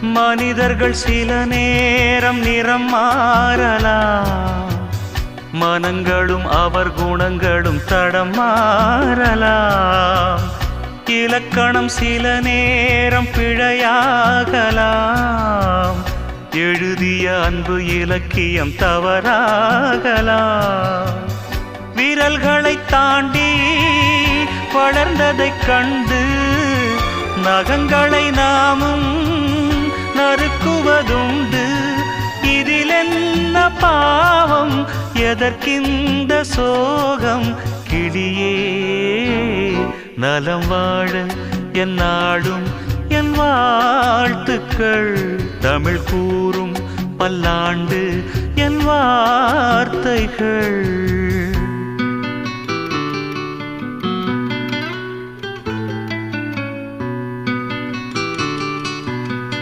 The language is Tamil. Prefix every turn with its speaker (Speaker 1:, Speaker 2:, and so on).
Speaker 1: மனிதர்கள் சில நேரம் நிறம் மாறலாம். மனங்களும் அவர் குணங்களும் தடம் மாறலாம். இலக்கணம் சில நேரம் பிழையாகலாம். எழுதிய அன்பு இலக்கியம் தவறாகலாம். விரல்களை தாண்டி வளர்ந்ததைக் கண்டு நகங்களை நாமும் நறுக்குவதுண்டு இதில் என்ன பாவம்? எதற்கிந்த சோகம்? கிளியே நலம் வாழ என் நாடும் என் வாழ்த்துக்கள். தமிழ் கூறும் பல்லாண்டு என் வார்த்தைகள்.